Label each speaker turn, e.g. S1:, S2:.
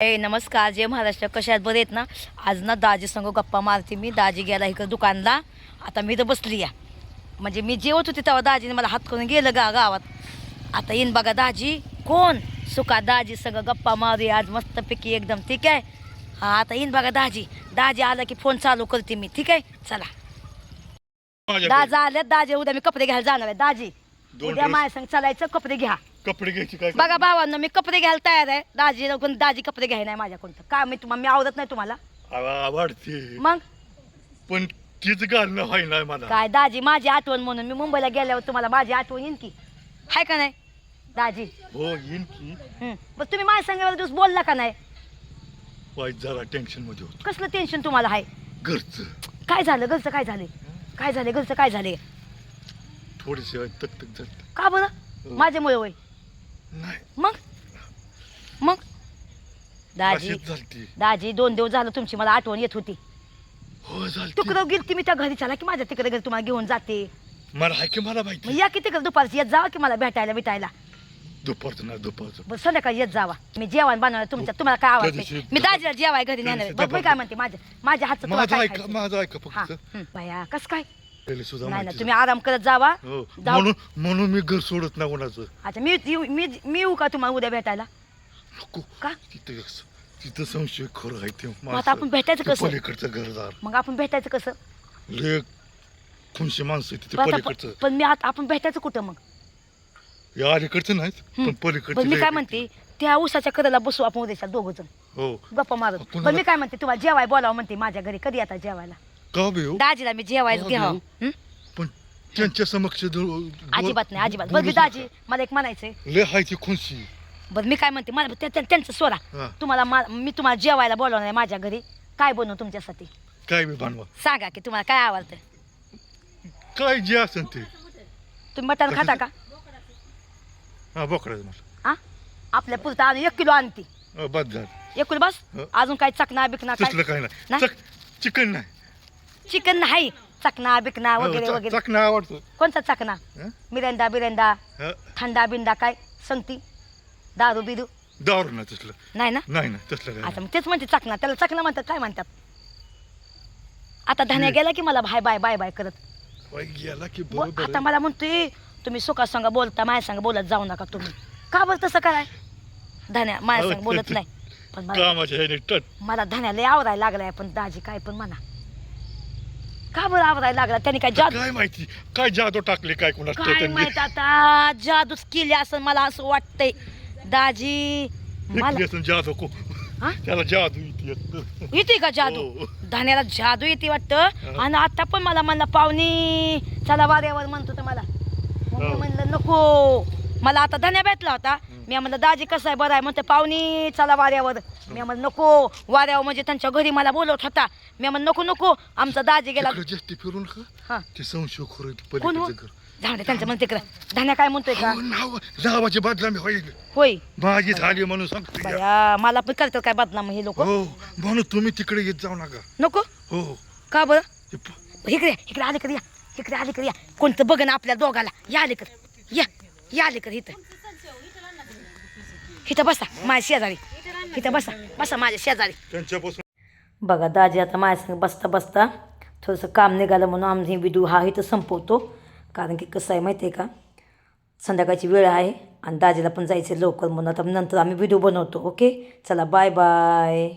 S1: ए नमस्कार. जय महाराष्ट्र. कशा आहेत? बरे आहेत ना? आज ना दाजी संग गप्पा मारते मी. दाजी गेला इकडं दुकानला. आता मी तर बसली या म्हणजे मी जेवत होते तेव्हा दाजीने मला हात करून गेलं गा गावात. आता येईन बघा दाजी. कोण? सुका दाजी सगळं गप्पा मारूया आज मस्तपैकी एकदम. ठीक आहे? हा आता येईन बघा दाजी. दाजी आला की फोन चालू करते मी. ठीक आहे? चला. दाजी आले दाजी उद्या मी कपडे घ्यायला जाणार आहे. दाजी उद्या. माझ्या संग चालायचं. कपडे घ्या.
S2: कपडे घ्यायची काय
S1: बघा भावांना मी कपडे घ्यायला तयार आहे. दाजी दाजी कपडे घ्याय नाही माझ्याकडून. का मी तुम्हाला मी आवडत नाही तुम्हाला?
S2: आवा- आवडते.
S1: मग?
S2: पण तीच घालणं व्हाय नाही मला.
S1: काय दाजी माझी आठवण म्हणून मी मुंबईला गेल्यावर तुम्हाला माझी आठवण येईन की? हाय का नाही? दाजी.
S2: हो येईन की.
S1: हं. पण तुम्ही माझ्या संग दिवस बोलला का नाही?
S2: वाईट जरा टेन्शनमध्ये होत.
S1: कसलं टेन्शन तुम्हाला आहे
S2: घरचं.
S1: काय झालं? घरचं काय झाले? काय झाले? घरचं काय झाले?
S2: थोडेसे तक तक झालं.
S1: का बरं? माझ्यामुळे वय
S2: नाही
S1: मग? मग? दाजी
S2: अशीच झालती.
S1: दाजी दोन दिवस झालं तुमची मला आठवण येत होती.
S2: हो झालती.
S1: तिकडं गेलती मी त्या घरी चला की माझ्या तिकडे घरी तुम्हाला घेऊन जाते.
S2: मला हाय की मला
S1: मग
S2: माहिती
S1: या की तिकडे दुपारची येत जावा की मला भेटायला भेटायला
S2: दुपारचं ना दुपारचं.
S1: बरं संध्याकाळी येत जावा. मी जेवण बनवणार तुमच्या तुम्हाला काय आवडते? मी दाजीला जेवाय घरी नेणार मी काय म्हणते माझ्या माझ्या हातचं
S2: माझं
S1: काय
S2: ऐका
S1: खायचं?
S2: माझं ऐका
S1: हा
S2: फक्त
S1: हं, बाया कस काय?
S2: सुद्धा
S1: नाही ना
S2: माहिती
S1: तुम्ही आराम करत जावा.
S2: हो
S1: जाऊ.
S2: म्हणून म्हणून मी घर सोडत नाही कोणाचं.
S1: अच्छा मी येऊ- मी मी येऊ का तुम्हाला उद्या भेटायला?
S2: नको.
S1: का?
S2: तिथं तिथं संशय खरं आहे ते
S1: मग आता आपण भेटायचं
S2: ते
S1: कसं?
S2: पलीकडचं घरदार
S1: मग आपण भेटायचं कसं?
S2: लय खुनशी माणसं आहे तिथे
S1: पण आता-
S2: पलीकडचं.
S1: पण मी आता आपण भेटायचं कुठं मग?
S2: या अलीकडचं नाहीत
S1: हं.
S2: पण पलीकडचं
S1: पण मी
S2: लय
S1: काय
S2: आहे.
S1: म्हणते त्या उसाच्या कडेला बसू आपण उद्याच्या दोघ जण.
S2: हो.
S1: गप्पा मारत. पण मी काय म्हणते तुम्हाला जेवाय बोलावं म्हणते माझ्या घरी. कधी आता जेवायला?
S2: का बे हो?
S1: दाजीला मी जेवायला
S2: हो,
S1: घ्यावं.
S2: हो. पण त्यांच्या समक्ष दो- दो-
S1: अजिबात नाही अजिबात. बरं मी
S2: बोलूच
S1: दाजी
S2: नका.
S1: मला एक म्हणायचंय.
S2: लय हाय ती खुनशी
S1: बरं मी काय म्हणते मला त्या- त्या- त्यांचं सोडा.
S2: हा.
S1: तुम्हाला मा- मी तुम्हाला जेवायला बोलवणार आहे माझ्या घरी. काय बनवू तुमच्यासाठी?
S2: काय बी बनवा
S1: सांगा की तुम्हाला काय आवडतं?
S2: काय जे असेल ते.
S1: तुम्ही मटण खाता का?
S2: हा बोकडाचं मला
S1: हा आपल्या पुरता आणून एक किलो आणते.
S2: झालं.
S1: एक किलो बस?
S2: हो.
S1: अजून काय चकना बिकना
S2: तसलं
S1: काय?
S2: काय
S1: नाही?
S2: नाही चक चिकन नाही.
S1: चिकन नाही चकना बिकना
S2: हो,
S1: वगैरे वगैरे.
S2: चकना आवडतं.
S1: कोणता चकना?
S2: हं?
S1: मिरेंदा बिरेंदा
S2: हा,
S1: थंडा बिंडा काय? संगती. दारू बिरू.
S2: दारू नाही तसलं.
S1: नाही ना?
S2: नाही नाही तसलं काय
S1: आता मग तेच म्हणते चकना. त्याला चकना म्हणतात काय म्हणतात? आता धन्या. गेला की मला बाय बाय बाय बाय करत.
S2: नाही. बाई, गेला की बरोबर
S1: आता
S2: आहे.
S1: मला म्हणतोय तुम्ही सुखा संग बोलता माझ्या संग बोलत जाऊ नका तुम्ही. का बरं तसं काय धन्या माझ्या संग बोलत नाही. पण मला
S2: कामाच्या ह्याने टट.
S1: मला धन्याला आवरायला लागलाय पण दाजी काय पण म्हणा. का बरं आवरायला लागला? त्याने काय जादू
S2: काय माहिती? काय जादू टाकले काय
S1: काय माहीत आता? जादूच केली असं मला असं वाटतंय. दाजी मला
S2: जादू को
S1: हा?
S2: त्याला जादू येते
S1: येते का जादू?
S2: हो.
S1: धान्याला जादू येते वाटतं. आणि आता पण मला म्हणलं पाहुणी चला वाऱ्यावर म्हणतो तर मला. मग मी
S2: हो.
S1: म्हणलं नको. मला आता धन्या भेटला होता. मी म्हणलं दाजी कसं आहे? बरं आहे. म्हणते पाहुणी चला वाऱ्यावर. मी म्हणलं नको. वाऱ्यावर म्हणजे त्यांच्या घरी मला बोलवत होता. मी म्हणलं नको नको. आमचा दाजी गेला.
S2: तिकडे जास्ती फिरून का?
S1: हा.
S2: ते संशय खरं
S1: कोण हो?
S2: पलीकडचं घर.
S1: झाडे त्यांच्या म्हणते तिकडं धान्या काय म्हणतोय का?
S2: नावाची बदनामी होईल.
S1: होय.
S2: माझी झाली म्हणून सांगतो या.
S1: बया मला पण करतात काय बदनाम हे लोक?
S2: हो म्हणून तुम्ही तिकडे येत जाऊ नका.
S1: नको?
S2: हो.
S1: का बरं?
S2: ते प-
S1: इकडे या, इकडे आले कर या. इकडे आले कर या. कोणतं बघ ना आपल्या दोघाला. या आले कर या. या आले कर इथं. इथं बसा माझ्या शेजारी. इथं बसा बसा माझ्या शेजारी.
S2: त्यांच्यापासून
S1: बघा दाजी आता माझ्या संग बसता बसता थोडंसं काम निघालं म्हणून आम्ही व्हिडिओ हा इथं संपवतो. कारण की कसं आहे माहिती आहे का? संध्याकाळची वेळ आहे आणि दाजीला पण जायचं लवकर म्हणून. आता नंतर आम्ही व्हिडिओ बनवतो ओके चला बाय बाय